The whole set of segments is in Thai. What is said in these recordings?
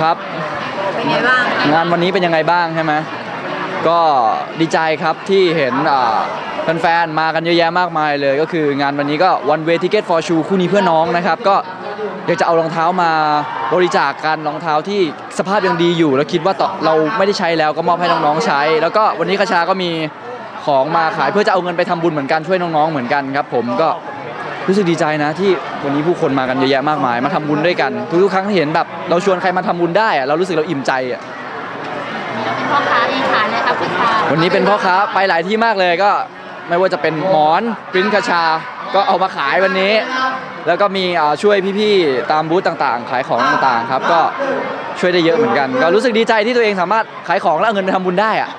ครับเป็นไงบ้างงานวันนี้เป็นยังไงบ้างใช่ไหมก็ดีใจครับที่เห็นอ่าแฟนๆมากันเยอะแยะมากมายเลย ก็คืองานวันนี้ก็ one way ticket for shoe คู่นี้เพื่อน้องนะครับ ก็อยากจะเอารองเท้ามาบริจาคกันรองเท้าที่สภาพยังดีอยู่ แล้วคิดว่าต่อเราไม่ได้ใช้แล้วก็มอบให้น้องๆใช้ แล้วก็วันนี้คชาก็มีของมาขายเพื่อจะเอาเงินไปทำบุญเหมือนกันช่วยน้องๆเหมือนกันครับ ผมก็ รู้สึกดีใจนะที่วันนี้ผู้คนมากันเยอะแยะมากมาย มาทำบุญด้วยกัน ทุกๆครั้งที่เห็นแบบเราชวนใครมาทำบุญได้อะเรารู้สึกเราอิ่มใจอะเป็นพ่อค้าเองขายเลยครับคุณตาวันนี้เป็นพ่อค้าไปหลายที่มากเลยก็ไม่ว่าจะเป็นหมอนปริ้นคชา ก็เอามาขายวันนี้ แล้วก็มีอ่าช่วยพี่ๆตามบูธต่างๆ ขายของต่างๆครับ ก็ช่วยได้เยอะเหมือนกัน ก็รู้สึกดีใจที่ตัวเองสามารถขายของแล้วเอาเงินไปทำบุญได้อะ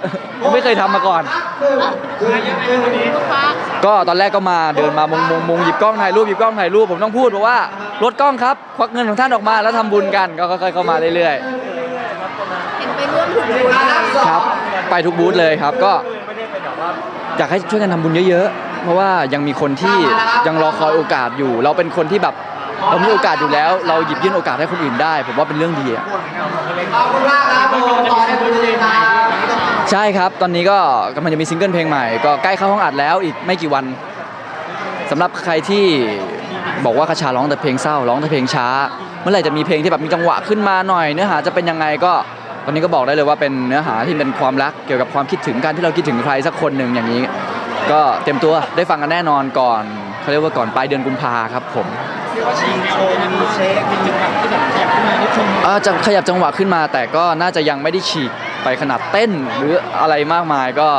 ผมไม่เคยทำมาก่อนลู ก็ตอนแรกก็มาเดินมามงมงมงหยิบกล้องถ่ายรูปหยิบกล้องถ่ายรูปผมต้องพูดบอกว่ารถกล้องครับควักเงินของท่านออกมาแล้วทำบุญกันก็ค่อยๆเข้ามาเรื่อยๆเห็นไปร่วมถุงบุญครับ ไปทุกบูธเลยครับก็อยากให้ช่วยกันทำบุญเยอะๆ เพราะว่ายังมีคนที่ยังรอคอยโอกาสอยู่ เราเป็นคนที่แบบเรามีโอกาสอยู่แล้ว เราหยิบยื่นโอกาสให้คนอื่นได้ ผมว่าเป็นเรื่องดีอะใใช่ครับ ตอนนี้ก็กำลังจะมีซิงเกิลเพลงใหม่ ก็ใกล้เข้าห้องอัดแล้วอีกไม่กี่วันสำหรับใครที่บอกว่าคาชาร้องแต่เพลงเศร้าร้องแต่เพลงช้า เมื่อไหร่จะมีเพลงที่แบบมีจังหวะขึ้นมาหน่อย เนื้อหาจะเป็นยังไงก็ตอนนี้ก็บอกได้เลยว่าเป็นเนื้อหาที่เป็นความรักเกี่ยวกับความคิดถึงการที่เราคิดถึงใครสักคนหนึ่งอย่างนี้ ก็เต็มตัวได้ฟังกันแน่นอนก่อนเขาเรียกว่าก่อนปลายเดือนกุมภาครับผมเอ่อจะขยับจังหวะขึ้นมา แต่ก็น่าจะยังไม่ได้ฉีก ไปขนาดเต้นหรืออะไรมากมายก็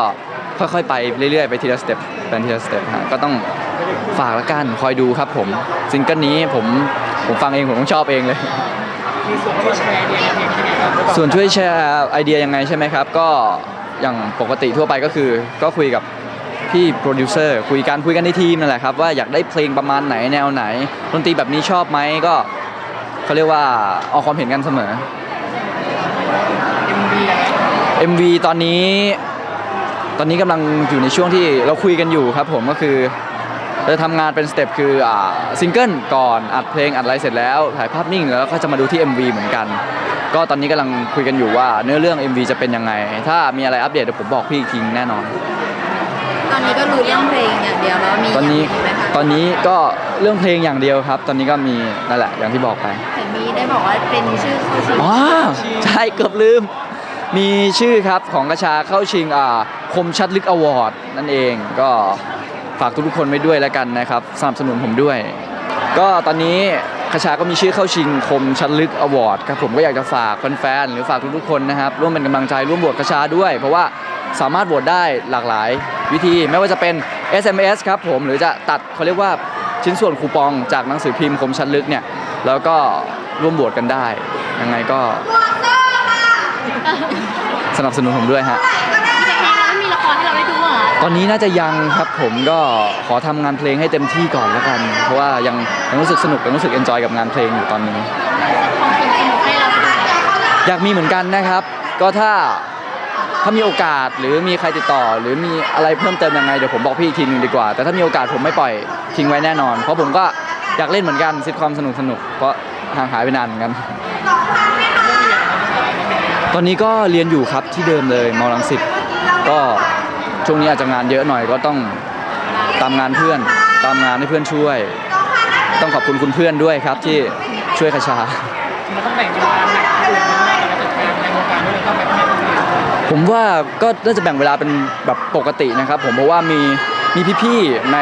ค่อยๆ ไปเรื่อยๆ ไปทีละสเต็ปเป็นทีละสเต็ปฮะก็ต้องฝากละกันคอยดูครับผมซิงเกิลนี้ผมผมฟังเองผมต้องชอบเองเลย ส่วนช่วยแชร์ไอเดียยังไงใช่ไหมครับ ก็อย่างปกติทั่วไปก็คือ ก็คุยกับพี่โปรดิวเซอร์คุยกันคุยกันในทีมนั่นแหละครับว่าอยากได้เพลงประมาณไหนแนวไหนดนตรีแบบนี้ชอบไหมก็เขาเรียกว่าออกความเห็นกันเสมอ MV ตอนนี้ ตอนนี้กำลังอยู่ในช่วงที่เราคุยกันอยู่ครับผมก็คือเราจะทำงานเป็นสเต็ปคืออ่าซิงเกิลก่อนอัดเพลงอัดอะไรเสร็จแล้วถ่ายภาพนิ่งแล้วก็จะมาดูที่ MV เหมือนกัน ก็ตอนนี้กำลังคุยกันอยู่ว่าเนื้อเรื่อง MV จะเป็นยังไง ถ้ามีอะไรอัปเดตเดี๋ยวผมบอกพี่อีกทีแน่นอน ตอนนี้ก็รู้เรื่องเพลงอย่างเดียวแล้วมีตอนนี้ย่างไหมคะตอนนี้ก็เรื่องเพลงอย่างเดียวครับ ตอนนี้ก็มีนั่นแหละอย่างที่บอกไปเห็นมีได้บอกว่าเป็นชื่อเข้าชิงอ๋อใช่เกือบลืม มีชื่อครับของกระชาเข้าชิงอ่าคมชัดลึกอวอร์ดนั่นเองก็ฝากทุกๆคนไว้ด้วยแล้วกันนะครับสนับสนุนผมด้วย ก็ตอนนี้กระชาก็มีชื่อเข้าชิงคมชัดลึกอวอร์ดครับผมก็อยากจะฝากแฟนๆหรือฝากทุกๆคนนะครับ ร่วมเป็นกำลังใจร่วมโหวตกระชาด้วย เพราะว่าสามารถโหวตได้หลากหลาย วิธีไม่ว่าจะเป็น SMS ครับผมหรือจะตัดเขาเรียกว่าชิ้นส่วนคูปองจากหนังสือพิมพ์คมชัดลึกเนี่ยแล้วก็ร่วมโหวตกันได้ยังไงก็ สนับสนุนผมด้วยฮะไม่มีละครให้เราได้ดูเหรอตอนนี้น่าจะยังครับผมก็ขอทำงานเพลงให้เต็มที่ก่อนแล้วกัน เพราะว่ายังยังรู้สึกสนุกยังรู้สึกเอนจอยกับงานเพลงอยู่ตอนนี้ ของเพลงสนุกให้เราดูอยากมีเหมือนกันนะครับ ก็ถ้าถ้ามีโอกาสหรือมีใครติดต่อ หรือมีอะไรเพิ่มเติมยังไงเดี๋ยวผมบอกพี่อีกทีหนึงดีกว่า แต่ถ้ามีโอกาสผมไม่ปล่อยทิ้งไว้แน่นอน เพราะผมก็อยากเล่นเหมือนกันซิทคอมสนุกสนุกๆเพราะห่างหายไปนานเหมือนกัน ตอนนี้ก็เรียนอยู่ครับที่เดิมเลยมอลังสิตก็ช่วงนี้อาจจะงานเยอะหน่อยก็ต้องตามงานเพื่อน ตามงานให้เพื่อนช่วย ต้องขอบคุณคุณเพื่อนด้วยครับที่ช่วยคชาผมว่าก็น่าจะแบ่งเวลาเป็นแบบปกตินะครับ ผมเพราะว่ามีมีพี่ๆใน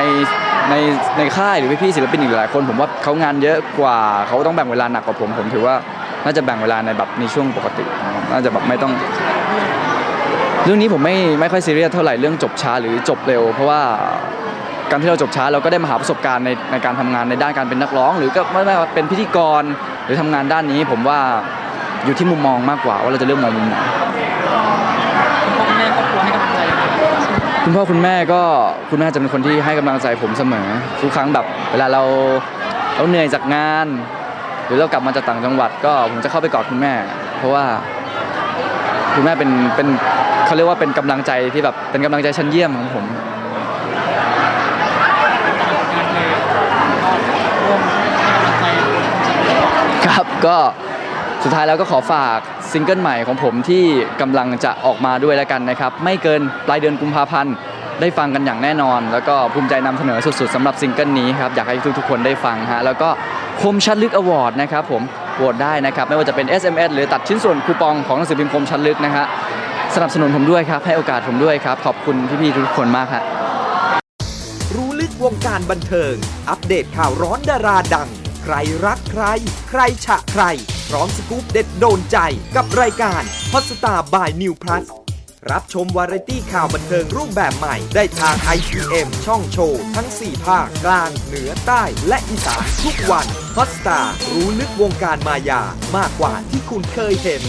ในในค่ายหรือพี่ๆศิลปินอีกหลายคน ผมว่าเขางานเยอะกว่าเขาต้องแบ่งเวลาหนักกว่าผม ผมถือว่า น่าจะแบ่งเวลาในแบบในช่วงปกติ น่าจะแบบไม่ต้อง เรื่องนี้ผมไม่ไม่ค่อยซีเรียสเท่าไหร่เรื่องจบช้าหรือจบเร็ว เพราะว่าการที่เราจบช้าเราก็ได้มาหาประสบการณ์ในในการทำงานในด้านการเป็นนักร้อง หรือก็ไม่ไม่เป็นพิธีกรหรือทำงานด้านนี้ ผมว่าอยู่ที่มุมมองมากกว่าว่าเราจะเลือกมองมุมไหนคุณพ่อคุณแม่ครอบครัวให้กำลังใจยังไงบ้างคุณพ่อคุณแม่ก็คุณแม่จะเป็นคนที่ให้กำลังใจผมเสมอทุกครั้งแบบ เวลาเราเราเหนื่อยจากงาน หรือเรากลับมาจากต่างจังหวัดก็ผมจะเข้าไปกอดคุณแม่ เพราะว่าคุณแม่เป็นเป็นเขาเรียกว่าเป็นกำลังใจที่แบบเป็นกำลังใจชั้นเยี่ยมของผมครับก็สุดท้ายแล้วก็ขอฝากซิงเกิลใหม่ของผมที่กำลังจะออกมาด้วยแล้วกันนะครับ ไม่เกินปลายเดือนกุมภาพันธ์ได้ฟังกันอย่างแน่นอน แล้วก็ภูมิใจนำเสนอสุดๆสำหรับซิงเกิลนี้ครับ อยากให้ทุกๆคนได้ฟังฮะแล้วก็ คมชัดลึกอวอร์ดนะครับผมโหวตได้นะครับไม่ว่าจะเป็น SMS หรือตัดชิ้นส่วนคูปองของหนังสือพิมพ์คมชัดลึกนะฮะสนับสนุนผมด้วยครับ ให้โอกาสผมด้วยครับ ขอบคุณพี่ๆทุกคนมากครับรู้ลึกวงการบันเทิง อัปเดตข่าวร้อนดาราดัง ใครรักใคร ใครฉะใคร พร้อมสกู๊ปเด็ดโดนใจกับรายการฮอตสตาบายนิวพลัส รับชมวาไรตี้ข่าวบันเทิงรูปแบบใหม่ ได้ทาง i อ m ช่องโชว์ ทั้ง 4 ภาค กลาง เหนือใต้และอีสานทุกวันฮอตสตาร์รู้ลึกวงการมายา มากกว่าที่คุณเคยเห็น